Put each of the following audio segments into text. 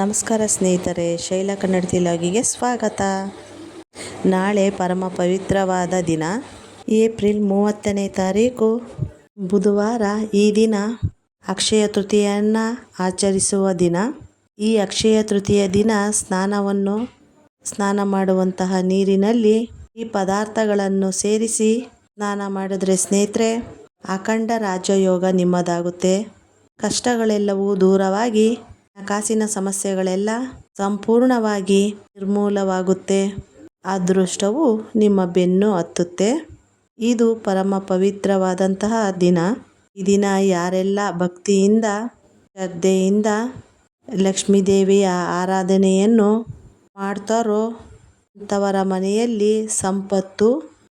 ನಮಸ್ಕಾರ ಸ್ನೇಹಿತರೆ, ಶೈಲ ಕನ್ನಡ ತಿಲಾಗಿಗೆ ಸ್ವಾಗತ. ನಾಳೆ ಪರಮ ಪವಿತ್ರವಾದ ದಿನ, ಏಪ್ರಿಲ್ ಮೂವತ್ತನೇ ತಾರೀಕು. ಬುಧವಾರ ಈ ದಿನ ಅಕ್ಷಯ ತೃತೀಯನ್ನು ಆಚರಿಸುವ ದಿನ. ಈ ಅಕ್ಷಯ ತೃತೀಯ ದಿನ ಸ್ನಾನವನ್ನು, ಸ್ನಾನ ಮಾಡುವಂತಹ ನೀರಿನಲ್ಲಿ ಈ ಪದಾರ್ಥಗಳನ್ನು ಸೇರಿಸಿ ಸ್ನಾನ ಮಾಡಿದ್ರೆ ಸ್ನೇಹಿತರೆ, ಅಖಂಡ ರಾಜಯೋಗ ನಿಮ್ಮದಾಗುತ್ತೆ. ಕಷ್ಟಗಳೆಲ್ಲವೂ ದೂರವಾಗಿ ಹಣಕಾಸಿನ ಸಮಸ್ಯೆಗಳೆಲ್ಲ ಸಂಪೂರ್ಣವಾಗಿ ನಿರ್ಮೂಲವಾಗುತ್ತೆ. ಅದೃಷ್ಟವು ನಿಮ್ಮ ಬೆನ್ನು ಹತ್ತುತ್ತೆ. ಇದು ಪರಮ ಪವಿತ್ರವಾದಂತಹ ದಿನ. ಈ ದಿನ ಯಾರೆಲ್ಲ ಭಕ್ತಿಯಿಂದ, ಶ್ರದ್ಧೆಯಿಂದ ಲಕ್ಷ್ಮೀದೇವಿಯ ಆರಾಧನೆಯನ್ನು ಮಾಡ್ತಾರೋ ಅಂಥವರ ಮನೆಯಲ್ಲಿ ಸಂಪತ್ತು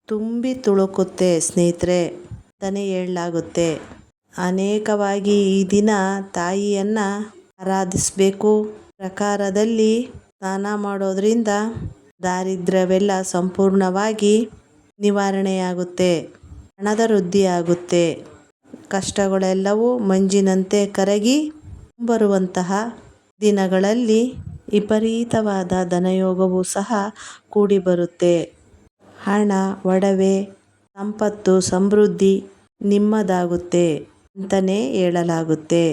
ತುಂಬಿ ತುಳುಕುತ್ತೆ ಸ್ನೇಹಿತರೆ. ಅಂತಲೇ ಹೇಳಲಾಗುತ್ತೆ. ಅನೇಕವಾಗಿ ಈ ದಿನ ತಾಯಿಯನ್ನು ಆರಾಧಿಸಬೇಕು. ಪ್ರಕಾರದಲ್ಲಿ ಸ್ನಾನ ಮಾಡೋದ್ರಿಂದ ದಾರಿದ್ರ್ಯವೆಲ್ಲ ಸಂಪೂರ್ಣವಾಗಿ ನಿವಾರಣೆಯಾಗುತ್ತೆ, ಹಣದ ವೃದ್ಧಿಯಾಗುತ್ತೆ. ಕಷ್ಟಗಳೆಲ್ಲವೂ ಮಂಜಿನಂತೆ ಕರಗಿ ಬರುವಂತಹ ದಿನಗಳಲ್ಲಿ ವಿಪರೀತವಾದ ಧನಯೋಗವೂ ಸಹ ಕೂಡಿ ಬರುತ್ತೆ ಹಣ, ಒಡವೆ, ಸಂಪತ್ತು, ಸಮೃದ್ಧಿ ನಿಮ್ಮದಾಗುತ್ತೆ ಅಂತಲೇ ಹೇಳಲಾಗುತ್ತೆ.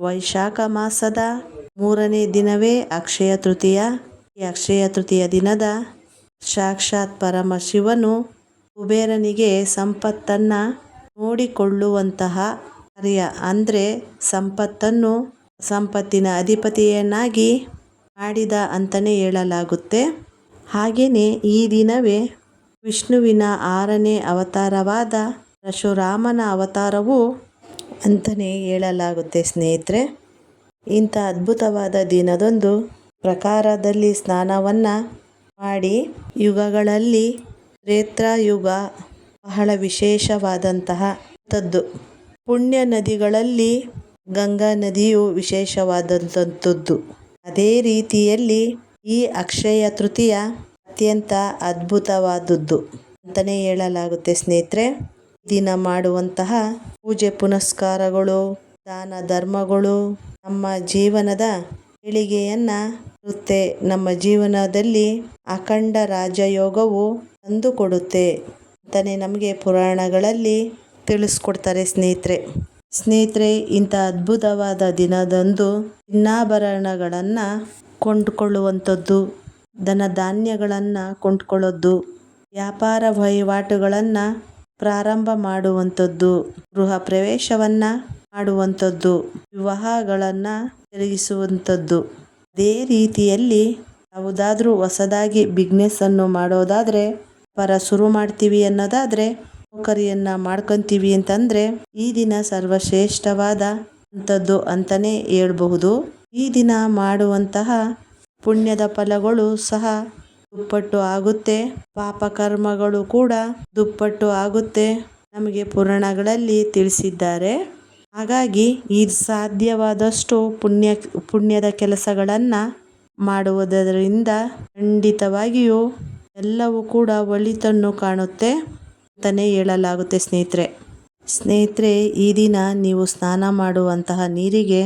ವೈಶಾಖ ಮಾಸದ ಮೂರನೇ ದಿನವೇ ಅಕ್ಷಯ ತೃತೀಯ. ಈ ಅಕ್ಷಯ ತೃತೀಯ ದಿನದ ಸಾಕ್ಷಾತ್ ಪರಮ ಶಿವನು ಕುಬೇರನಿಗೆ ಸಂಪತ್ತನ್ನು ನೋಡಿಕೊಳ್ಳುವಂತಹ ಕಾರ್ಯ ಅಂದರೆ ಸಂಪತ್ತನ್ನು ಸಂಪತ್ತಿನ ಅಧಿಪತಿಯನ್ನಾಗಿ ಮಾಡಿದ ಅಂತಲೇ ಹೇಳಲಾಗುತ್ತೆ. ಹಾಗೆಯೇ ಈ ದಿನವೇ ವಿಷ್ಣುವಿನ ಆರನೇ ಅವತಾರವಾದ ಪರಶುರಾಮನ ಅವತಾರವು ಅಂತಲೇ ಹೇಳಲಾಗುತ್ತೆ ಸ್ನೇಹಿತರೆ. ಇಂಥ ಅದ್ಭುತವಾದ ದಿನದೊಂದು ಪ್ರಕಾರದಲ್ಲಿ ಸ್ನಾನವನ್ನು ಮಾಡಿ ಯುಗಗಳಲ್ಲಿ ತ್ರೇತಾಯುಗ ಬಹಳ ವಿಶೇಷವಾದಂತಹ ತದ್ದು ಪುಣ್ಯ ನದಿಗಳಲ್ಲಿ ಗಂಗಾ ನದಿಯು ವಿಶೇಷವಾದಂಥದ್ದು. ಅದೇ ರೀತಿಯಲ್ಲಿ ಈ ಅಕ್ಷಯ ತೃತೀಯ ಅತ್ಯಂತ ಅದ್ಭುತವಾದದ್ದು ಅಂತಲೇ ಹೇಳಲಾಗುತ್ತೆ ಸ್ನೇಹಿತರೆ. ದಿನ ಮಾಡುವಂತಹ ಪೂಜೆ ಪುನಸ್ಕಾರಗಳು, ದಾನ ಧರ್ಮಗಳು, ನಮ್ಮ ಜೀವನದ ಏಳಿಗೆಯನ್ನು ಇರುತ್ತೆ ನಮ್ಮ ಜೀವನದಲ್ಲಿ ಅಖಂಡ ರಾಜಯೋಗವು ತಂದುಕೊಡುತ್ತೆ ಅಂತಲೇ ನಮಗೆ ಪುರಾಣಗಳಲ್ಲಿ ತಿಳಿಸ್ಕೊಡ್ತಾರೆ ಸ್ನೇಹಿತರೆ. ಸ್ನೇಹಿತರೆ, ಇಂಥ ಅದ್ಭುತವಾದ ದಿನದಂದು ಚಿನ್ನಾಭರಣಗಳನ್ನು ಕೊಂಡುಕೊಳ್ಳುವಂಥದ್ದು ಧನ ಧಾನ್ಯಗಳನ್ನು ಕೊಂಡುಕೊಳ್ಳೋದು, ವ್ಯಾಪಾರ ವಹಿವಾಟುಗಳನ್ನು ಪ್ರಾರಂಭ ಮಾಡುವಂಥದ್ದು, ಗೃಹ ಪ್ರವೇಶವನ್ನ ಮಾಡುವಂಥದ್ದು, ವಿವಾಹಗಳನ್ನು ತಿರುಗಿಸುವಂಥದ್ದು. ಅದೇ ರೀತಿಯಲ್ಲಿ ಯಾವುದಾದ್ರೂ ಹೊಸದಾಗಿ ಬಿಗ್ನೆಸ್ಸನ್ನು ಮಾಡೋದಾದ್ರೆ ಪರ ಶುರು ಮಾಡ್ತೀವಿ ಅನ್ನೋದಾದ್ರೆ, ನೌಕರಿಯನ್ನ ಮಾಡ್ಕೊತೀವಿ ಅಂತಂದ್ರೆ ಈ ದಿನ ಸರ್ವಶ್ರೇಷ್ಠವಾದ ಅಂಥದ್ದು ಅಂತಲೇ ಹೇಳ್ಬಹುದು. ಈ ದಿನ ಮಾಡುವಂತಹ ಪುಣ್ಯದ ಫಲಗಳು ಸಹ ದುಪ್ಪಟ್ಟು ಆಗುತ್ತೆ. ಪಾಪಕರ್ಮಗಳು ಕೂಡ ದುಪ್ಪಟ್ಟು ಆಗುತ್ತೆ. ನಮಗೆ ಪುರಾಣಗಳಲ್ಲಿ ತಿಳಿಸಿದ್ದಾರೆ. ಹಾಗಾಗಿ ಈ ಸಾಧ್ಯವಾದಷ್ಟು ಪುಣ್ಯ, ಪುಣ್ಯದ ಕೆಲಸಗಳನ್ನು ಮಾಡುವುದರಿಂದ ಖಂಡಿತವಾಗಿಯೂ ಎಲ್ಲವೂ ಕೂಡ ಒಳಿತನ್ನು ಕಾಣುತ್ತೆ ಅಂತಲೇ ಹೇಳಲಾಗುತ್ತೆ ಸ್ನೇಹಿತರೆ. ಸ್ನೇಹಿತರೆ, ಈ ದಿನ ನೀವು ಸ್ನಾನ ಮಾಡುವಂತಹ ನೀರಿಗೆ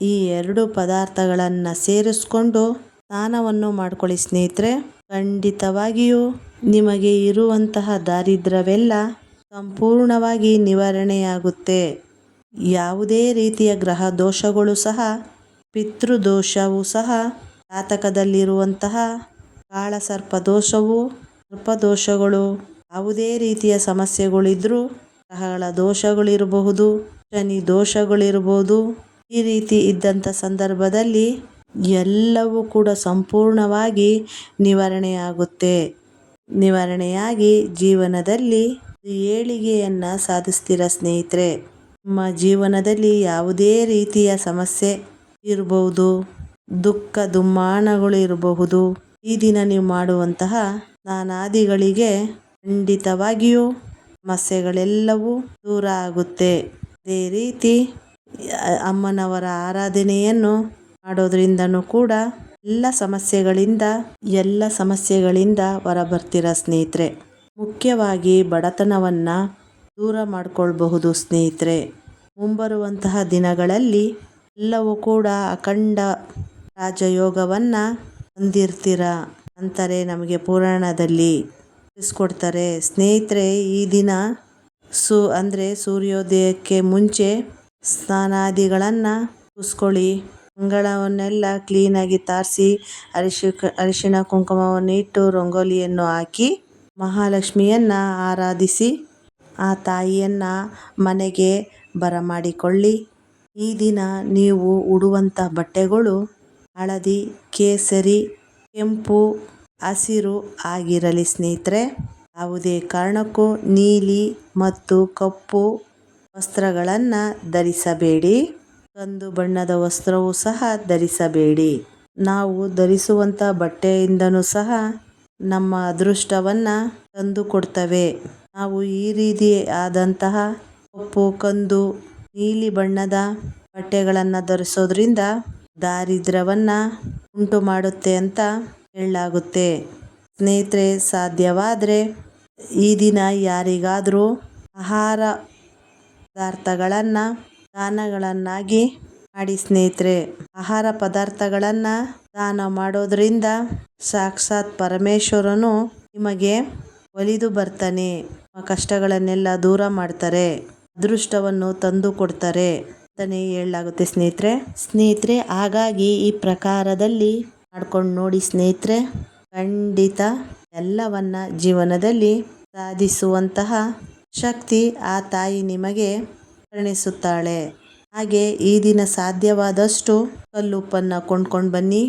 ಈ ಎರಡು ಪದಾರ್ಥಗಳನ್ನು ಸೇರಿಸ್ಕೊಂಡು ಸ್ನಾನವನ್ನು ಮಾಡ್ಕೊಳ್ಳಿ ಸ್ನೇಹಿತರೆ. ಖಂಡಿತವಾಗಿಯೂ ನಿಮಗೆ ಇರುವಂತಹ ದಾರಿದ್ರ್ಯವೆಲ್ಲ ಸಂಪೂರ್ಣವಾಗಿ ನಿವಾರಣೆಯಾಗುತ್ತೆ. ಯಾವುದೇ ರೀತಿಯ ಗ್ರಹ ದೋಷಗಳು ಸಹ, ಪಿತೃದೋಷವೂ ಸಹ, ಜಾತಕದಲ್ಲಿರುವಂತಹ ಕಾಳಸರ್ಪ ದೋಷವು ಸರ್ಪದೋಷಗಳು ಯಾವುದೇ ರೀತಿಯ ಸಮಸ್ಯೆಗಳಿದ್ರೂ ಗ್ರಹಗಳ ದೋಷಗಳಿರಬಹುದು, ಶನಿ ದೋಷಗಳಿರಬಹುದು. ಈ ರೀತಿ ಇದ್ದಂಥ ಸಂದರ್ಭದಲ್ಲಿ ಎಲ್ಲವೂ ಕೂಡ ಸಂಪೂರ್ಣವಾಗಿ ನಿವಾರಣೆಯಾಗುತ್ತೆ. ನಿವಾರಣೆಯಾಗಿ ಜೀವನದಲ್ಲಿ ಏಳಿಗೆಯನ್ನು ಸಾಧಿಸ್ತೀರ ಸ್ನೇಹಿತರೆ? ನಮ್ಮ ಜೀವನದಲ್ಲಿ ಯಾವುದೇ ರೀತಿಯ ಸಮಸ್ಯೆ ಇರಬಹುದು, ದುಃಖ ದುಮ್ಮಾನಗಳು ಇರಬಹುದು. ಈ ದಿನ ನೀವು ಮಾಡುವಂತಹ ನಾನಾದಿಗಳಿಗೆ ಖಂಡಿತವಾಗಿಯೂ ಸಮಸ್ಯೆಗಳೆಲ್ಲವೂ ದೂರ ಆಗುತ್ತೆ. ಅದೇ ರೀತಿ ಅಮ್ಮನವರ ಆರಾಧನೆಯನ್ನು ಮಾಡೋದ್ರಿಂದನೂ ಕೂಡ ಎಲ್ಲ ಸಮಸ್ಯೆಗಳಿಂದ ಎಲ್ಲ ಸಮಸ್ಯೆಗಳಿಂದ ಹೊರಬರ್ತೀರ ಸ್ನೇಹಿತರೆ. ಮುಖ್ಯವಾಗಿ ಬಡತನವನ್ನು ದೂರ ಮಾಡಿಕೊಳ್ಬಹುದು ಸ್ನೇಹಿತರೆ. ಮುಂಬರುವಂತಹ ದಿನಗಳಲ್ಲಿ ಎಲ್ಲವೂ ಕೂಡ ಅಖಂಡ ರಾಜಯೋಗವನ್ನು ಹೊಂದಿರ್ತೀರ ಅಂತಾರೆ ನಮಗೆ ಪುರಾಣದಲ್ಲಿ ತಿಳಿಸ್ಕೊಡ್ತಾರೆ. ಸ್ನೇಹಿತರೆ, ಈ ದಿನ ಸು, ಅಂದರೆ ಸೂರ್ಯೋದಯಕ್ಕೆ ಮುಂಚೆ ಸ್ನಾನಾದಿಗಳನ್ನು ಮುಗಿಸ್ಕೊಳ್ಳಿ ಅಂಗಳವನ್ನೆಲ್ಲ ಕ್ಲೀನಾಗಿ ತಾರಿಸಿ ಅರಿಶಿ ಅರಿಶಿಣ ಕುಂಕುಮವನ್ನು ಇಟ್ಟು ರಂಗೋಲಿಯನ್ನು ಹಾಕಿ ಮಹಾಲಕ್ಷ್ಮಿಯನ್ನು ಆರಾಧಿಸಿ ಆ ತಾಯಿಯನ್ನು ಮನೆಗೆ ಬರಮಾಡಿಕೊಳ್ಳಿ. ಈ ದಿನ ನೀವು ಉಡುವಂಥ ಬಟ್ಟೆಗಳು ಹಳದಿ, ಕೇಸರಿ, ಕೆಂಪು, ಹಸಿರು ಆಗಿರಲಿ ಸ್ನೇಹಿತರೆ. ಯಾವುದೇ ಕಾರಣಕ್ಕೂ ನೀಲಿ ಮತ್ತು ಕಪ್ಪು ವಸ್ತ್ರಗಳನ್ನು ಧರಿಸಬೇಡಿ. ಕಂದು ಬಣ್ಣದ ವಸ್ತ್ರವು ಸಹ ಧರಿಸಬೇಡಿ. ನಾವು ಧರಿಸುವಂಥ ಬಟ್ಟೆಯಿಂದನೂ ಸಹ ನಮ್ಮ ಅದೃಷ್ಟವನ್ನು ತಂದು ಕೊಡ್ತವೆ ನಾವು ಈ ರೀತಿ ಆದಂತಹ ಕಪ್ಪು, ಕಂದು, ನೀಲಿ ಬಣ್ಣದ ಬಟ್ಟೆಗಳನ್ನು ಧರಿಸೋದ್ರಿಂದ ದಾರಿದ್ರ್ಯವನ್ನು ಉಂಟು ಮಾಡುತ್ತೆ ಅಂತ ಹೇಳಲಾಗುತ್ತೆ. ಸ್ನೇಹಿತರೆ, ಸಾಧ್ಯವಾದರೆ ಈ ದಿನ ಯಾರಿಗಾದರೂ ಆಹಾರ ಪದಾರ್ಥಗಳನ್ನು ದಾನಗಳನ್ನಾಗಿ ಮಾಡಿ ಸ್ನೇಹಿತರೆ, ಆಹಾರ ಪದಾರ್ಥಗಳನ್ನು ದಾನ ಮಾಡೋದ್ರಿಂದ ಸಾಕ್ಷಾತ್ ಪರಮೇಶ್ವರನು ನಿಮಗೆ ಒಲಿದು ಬರ್ತಾನೆ. ಕಷ್ಟಗಳನ್ನೆಲ್ಲ ದೂರ ಮಾಡ್ತಾರೆ, ಅದೃಷ್ಟವನ್ನು ತಂದು ಕೊಡ್ತಾರೆ ಅಂತಾನೆ ಹೇಳಲಾಗುತ್ತೆ ಸ್ನೇಹಿತರೆ. ಸ್ನೇಹಿತರೆ, ಹಾಗಾಗಿ ಈ ಪ್ರಕಾರದಲ್ಲಿ ಮಾಡ್ಕೊಂಡು ನೋಡಿ ಸ್ನೇಹಿತರೆ, ಖಂಡಿತ ಎಲ್ಲವನ್ನ ಜೀವನದಲ್ಲಿ ಸಾಧಿಸುವಂತಹ ಶಕ್ತಿ ಆ ತಾಯಿ ನಿಮಗೆ ಕರುಣಿಸುತ್ತಾಳೆ ಹಾಗೆ ಈ ದಿನ ಸಾಧ್ಯವಾದಷ್ಟು ಕಲ್ಲುಪ್ಪನ್ನು ಕೊಂಡ್ಕೊಂಡು ಬನ್ನಿ,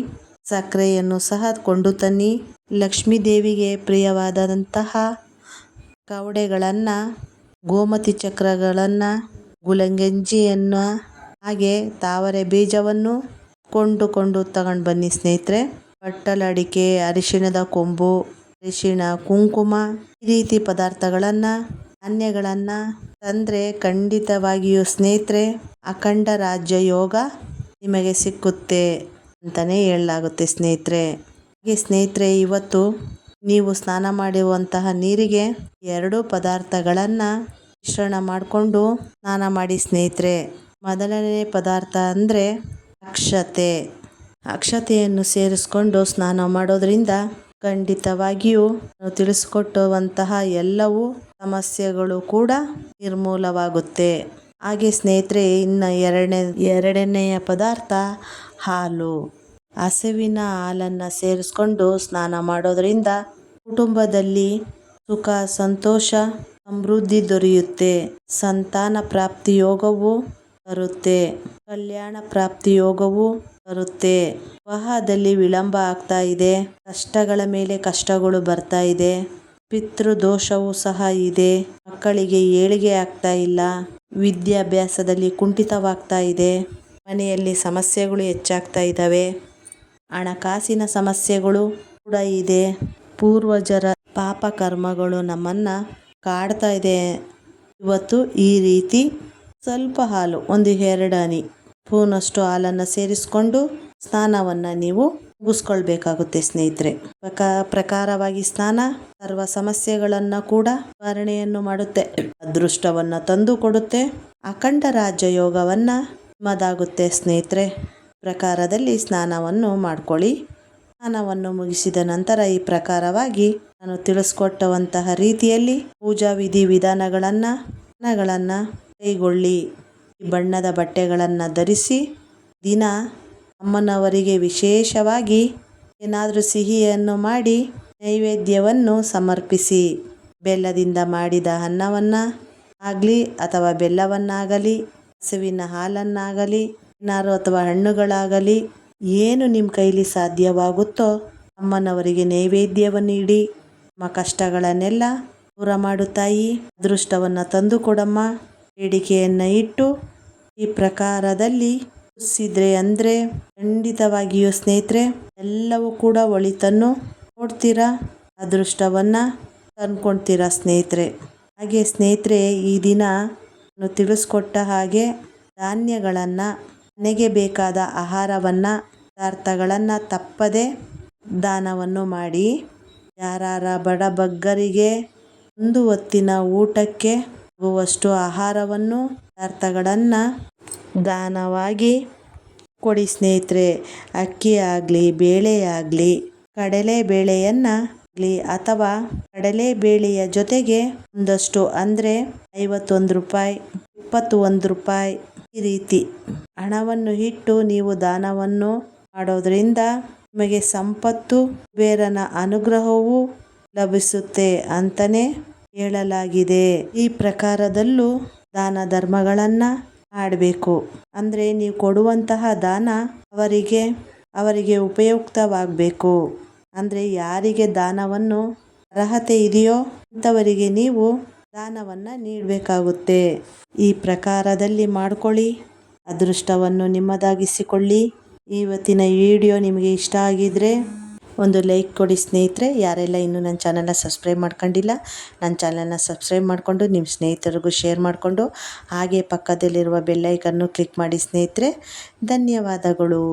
ಸಕ್ಕರೆಯನ್ನು ಸಹ ಕೊಂಡು ತನ್ನಿ. ಲಕ್ಷ್ಮೀ ದೇವಿಗೆ ಪ್ರಿಯವಾದಂತಹ ಕವಡೆಗಳನ್ನು, ಗೋಮತಿ ಚಕ್ರಗಳನ್ನು, ಗುಲಂಗಂಜಿಯನ್ನು, ಹಾಗೆ ತಾವರೆ ಬೀಜವನ್ನು ಕೊಂಡುಕೊಂಡು ತಗೊಂಡು ಬನ್ನಿ ಸ್ನೇಹಿತರೆ. ಬಟ್ಟಲಡಿಕೆ ಅರಿಶಿಣದ ಕೊಂಬು, ಅರಿಶಿಣ, ಕುಂಕುಮ, ಈ ರೀತಿ ಪದಾರ್ಥಗಳನ್ನು, ಧಾನ್ಯಗಳನ್ನು ತಂದರೆ ಖಂಡಿತವಾಗಿಯೂ ಸ್ನೇಹಿತರೆ, ಅಖಂಡ ರಾಜ್ಯ ಯೋಗ ನಿಮಗೆ ಸಿಕ್ಕುತ್ತೆ ಅಂತಲೇ ಹೇಳಲಾಗುತ್ತೆ ಸ್ನೇಹಿತರೆ. ಹಾಗೆ ಸ್ನೇಹಿತರೆ, ಇವತ್ತು ನೀವು ಸ್ನಾನ ಮಾಡುವಂತಹ ನೀರಿಗೆ ಎರಡು ಪದಾರ್ಥಗಳನ್ನು ಮಿಶ್ರಣ ಮಾಡಿಕೊಂಡು ಸ್ನಾನ ಮಾಡಿ ಸ್ನೇಹಿತರೆ. ಮೊದಲನೇ ಪದಾರ್ಥ ಅಂದರೆ ಅಕ್ಷತೆ. ಅಕ್ಷತೆಯನ್ನು ಸೇರಿಸ್ಕೊಂಡು ಸ್ನಾನ ಮಾಡೋದ್ರಿಂದ ಖಂಡಿತವಾಗಿಯೂ ತಿಳಿಸ್ಕೊಟ್ಟುವಂತಹ ಎಲ್ಲವೂ ಸಮಸ್ಯೆಗಳು ಕೂಡ ನಿರ್ಮೂಲವಾಗುತ್ತೆ. ಹಾಗೆ ಸ್ನೇಹಿತರೆ, ಇನ್ನು ಎರಡನೇ, ಎರಡನೆಯ ಪದಾರ್ಥ ಹಾಲು. ಹಸುವಿನ ಹಾಲನ್ನು ಸೇರಿಸ್ಕೊಂಡು ಸ್ನಾನ ಮಾಡೋದ್ರಿಂದ ಕುಟುಂಬದಲ್ಲಿ ಸುಖ, ಸಂತೋಷ, ಸಮೃದ್ಧಿ ದೊರೆಯುತ್ತೆ. ಸಂತಾನ ಪ್ರಾಪ್ತಿ ಯೋಗವು ಬರುತ್ತೆ ಕಲ್ಯಾಣ ಪ್ರಾಪ್ತಿ ಯೋಗವು ಬರುತ್ತೆ ವಿವಾಹದಲ್ಲಿ ವಿಳಂಬ ಆಗ್ತಾ ಇದೆ. ಕಷ್ಟಗಳ ಮೇಲೆ ಕಷ್ಟಗಳು ಬರ್ತಾ ಇದೆ. ಪಿತೃ ದೋಷವೂ ಸಹ ಇದೆ. ಮಕ್ಕಳಿಗೆ ಏಳಿಗೆ ಆಗ್ತಾ ಇಲ್ಲ. ವಿದ್ಯಾಭ್ಯಾಸದಲ್ಲಿ ಕುಂಠಿತವಾಗ್ತಾ ಇದೆ. ಮನೆಯಲ್ಲಿ ಸಮಸ್ಯೆಗಳು ಹೆಚ್ಚಾಗ್ತಾ ಇದ್ದಾವೆ. ಹಣಕಾಸಿನ ಸಮಸ್ಯೆಗಳು ಕೂಡ ಇದೆ. ಪೂರ್ವಜರ ಪಾಪ ಕರ್ಮಗಳು ನಮ್ಮನ್ನು ಕಾಡ್ತಾ ಇದೆ. ಇವತ್ತು ಈ ರೀತಿ ಸ್ವಲ್ಪ ಹಾಲು, ಒಂದು ಎರಡು ಹನಿ ಸ್ಪೂನಷ್ಟು ಹಾಲನ್ನು ಸೇರಿಸ್ಕೊಂಡು ಸ್ನಾನವನ್ನು ನೀವು ಮುಗಿಸ್ಕೊಳ್ಬೇಕಾಗುತ್ತೆ ಸ್ನೇಹಿತರೆ. ಪ್ರಕಾ ಪ್ರಕಾರವಾಗಿ ಸ್ನಾನ ಸರ್ವ ಸಮಸ್ಯೆಗಳನ್ನು ಕೂಡ ನಿವಾರಣೆಯನ್ನು ಮಾಡುತ್ತೆ. ಅದೃಷ್ಟವನ್ನು ತಂದು ಕೊಡುತ್ತೆ. ಅಖಂಡ ರಾಜ್ಯ ಯೋಗವನ್ನು ನಿಮ್ಮದಾಗುತ್ತೆ ಸ್ನೇಹಿತರೆ. ಪ್ರಕಾರದಲ್ಲಿ ಸ್ನಾನವನ್ನು ಮಾಡ್ಕೊಳ್ಳಿ. ಸ್ನಾನವನ್ನು ಮುಗಿಸಿದ ನಂತರ ಈ ಪ್ರಕಾರವಾಗಿ ನಾನು ತಿಳಿಸ್ಕೊಟ್ಟಂತಹ ರೀತಿಯಲ್ಲಿ ಪೂಜಾ ವಿಧಿ ವಿಧಾನಗಳನ್ನು ಸ್ನಾನಗಳನ್ನು ಕೈಗೊಳ್ಳಿ ಬಣ್ಣದ ಬಟ್ಟೆಗಳನ್ನು ಧರಿಸಿ ದಿನ ಅಮ್ಮನವರಿಗೆ ವಿಶೇಷವಾಗಿ ಏನಾದರೂ ಸಿಹಿಯನ್ನು ಮಾಡಿ ನೈವೇದ್ಯವನ್ನು ಸಮರ್ಪಿಸಿ. ಬೆಲ್ಲದಿಂದ ಮಾಡಿದ ಅನ್ನವನ್ನು ಆಗಲಿ ಅಥವಾ ಬೆಲ್ಲವನ್ನಾಗಲಿ, ಹಸುವಿನ ಹಾಲನ್ನಾಗಲಿ ಏನಾರು ಅಥವಾ ಹಣ್ಣುಗಳಾಗಲಿ, ಏನು ನಿಮ್ಮ ಕೈಲಿ ಸಾಧ್ಯವಾಗುತ್ತೋ ಅಮ್ಮನವರಿಗೆ ನೈವೇದ್ಯವನ್ನು ಇಡಿ ನಮ್ಮ ಕಷ್ಟಗಳನ್ನೆಲ್ಲ ದೂರ ಮಾಡು ತಾಯಿ. ಅದೃಷ್ಟವನ್ನು ತಂದು ಕೊಡಮ್ಮ. ಬೇಡಿಕೆಯನ್ನು ಇಟ್ಟು ಈ ಪ್ರಕಾರದಲ್ಲಿ ಕುಸಿದ್ರೆ ಅಂದರೆ ಖಂಡಿತವಾಗಿಯೂ ಸ್ನೇಹಿತರೆ, ಎಲ್ಲವೂ ಕೂಡ ಒಳಿತನ್ನು ನೋಡ್ತೀರಾ, ಅದೃಷ್ಟವನ್ನು ತಂದ್ಕೊಳ್ತೀರಾ ಸ್ನೇಹಿತರೆ? ಹಾಗೆ ಸ್ನೇಹಿತರೆ, ಈ ದಿನ ತಿಳಿಸ್ಕೊಟ್ಟ ಹಾಗೆ ಧಾನ್ಯಗಳನ್ನು, ಮನೆಗೆ ಬೇಕಾದ ಆಹಾರವನ್ನು, ಪದಾರ್ಥಗಳನ್ನು ತಪ್ಪದೆ ದಾನವನ್ನು ಮಾಡಿ, ಯಾರಾರ ಬಡಬಗ್ಗರಿಗೆ ಒಂದು ಹೊತ್ತಿನ ಊಟಕ್ಕೆ ಆಗುವಷ್ಟು ಆಹಾರವನ್ನು ಪದಾರ್ಥಗಳನ್ನು ದಾನವಾಗಿ ಕೊಡಿ ಸ್ನೇಹಿತರೆ. ಅಕ್ಕಿ ಆಗಲಿ, ಬೇಳೆ ಆಗಲಿ, ಕಡಲೆ ಬೇಳೆಯನ್ನು ಅಥವಾ ಕಡಲೆ ಬೇಳೆಯ ಜೊತೆಗೆ ಒಂದಷ್ಟು ಅಂದರೆ ಐವತ್ತೊಂದು ರೂಪಾಯಿ ಇಪ್ಪತ್ತು ಒಂದು ರೂಪಾಯಿ ಈ ರೀತಿ ಹಣವನ್ನು ಇಟ್ಟು ನೀವು ದಾನವನ್ನು ಮಾಡೋದ್ರಿಂದ ನಿಮಗೆ ಸಂಪತ್ತು, ಬೇರನ ಅನುಗ್ರಹವೂ ಲಭಿಸುತ್ತೆ ಅಂತಲೇ ಹೇಳಲಾಗಿದೆ ಈ ಪ್ರಕಾರದಲ್ಲೂ ದಾನ ಧರ್ಮಗಳನ್ನು ಮಾಡಬೇಕು ಅಂದರೆ ನೀವು ಕೊಡುವಂತಹ ದಾನ ಅವರಿಗೆ ಅವರಿಗೆ ಉಪಯುಕ್ತವಾಗಬೇಕು. ಅಂದರೆ ಯಾರಿಗೆ ದಾನವನ್ನು ಅರ್ಹತೆ ಇದೆಯೋ ಅಂಥವರಿಗೆ ನೀವು ದಾನವನ್ನು ನೀಡಬೇಕಾಗುತ್ತೆ. ಈ ಪ್ರಕಾರದಲ್ಲಿ ಮಾಡಿಕೊಳ್ಳಿ, ಅದೃಷ್ಟವನ್ನು ನಿಮ್ಮದಾಗಿಸಿಕೊಳ್ಳಿ. ಇವತ್ತಿನ ವಿಡಿಯೋ ನಿಮಗೆ ಇಷ್ಟ ಆಗಿದ್ದರೆ ಒಂದು ಲೈಕ್ ಕೊಡಿ ಸ್ನೇಹಿತರೆ. ಯಾರೆಲ್ಲ ಇನ್ನೂ ನನ್ನ ಚಾನಲ್ನ ಸಬ್ಸ್ಕ್ರೈಬ್ ಮಾಡ್ಕೊಂಡಿಲ್ಲ, ನನ್ನ ಚಾನಲ್ನ ಸಬ್ಸ್ಕ್ರೈಬ್ ಮಾಡಿಕೊಂಡು ನಿಮ್ಮ ಸ್ನೇಹಿತರಿಗೂ ಶೇರ್ ಮಾಡಿಕೊಂಡು, ಹಾಗೆ ಪಕ್ಕದಲ್ಲಿರುವ ಬೆಲ್ಲೈಕನ್ನು ಕ್ಲಿಕ್ ಮಾಡಿ ಸ್ನೇಹಿತರೆ. ಧನ್ಯವಾದಗಳು.